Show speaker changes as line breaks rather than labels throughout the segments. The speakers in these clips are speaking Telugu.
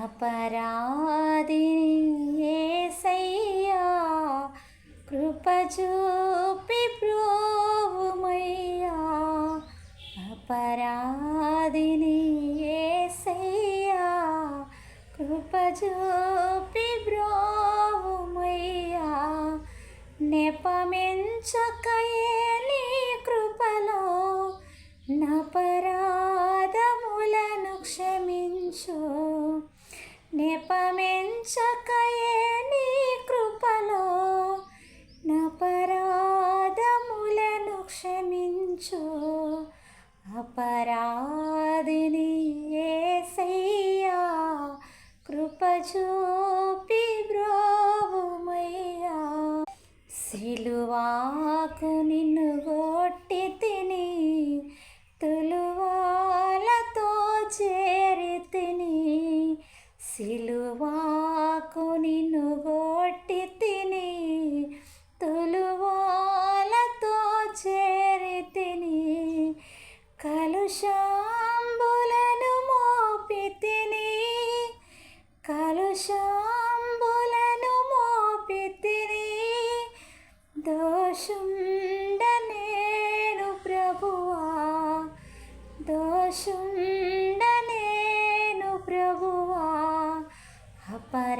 అపరాధిని ఏసయ్యా కృప చూపి ప్రోవుమయ్యా. అపరాధిని ఏసయ్యా కృప చూపి బ్రోవుమయ్యా నెపమెంచకయే నీ కృపలో నపరాధములను క్షమించు. నెపమెంచకయే నీ కృపలో నపరాధములను క్షమించు. అపరాధిని ఏసయ్యా కృపచూపి బ్రోవుమయ్యా సిలువాకు నిన్ను సిలువాకు నిన్ను గొట్టి తిని తులువాలతో చేరి తిని కలుషాంబులను మోపి తిని కలుషాంబులను మోపి తిని దోషుండ నేను ప్రభువా దోషుండ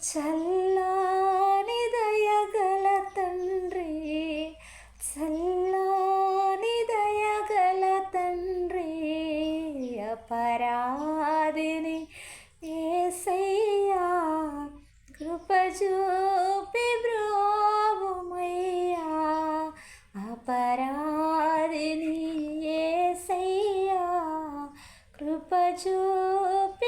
చల్లాని దయగల తండ్రి చల్లాని దయగల తండ్రి అపరాధిని ఏసయ్యా కృపజూపి బ్రోమయ్యా అపరాధిని ఏసయ్యా కృపజూపి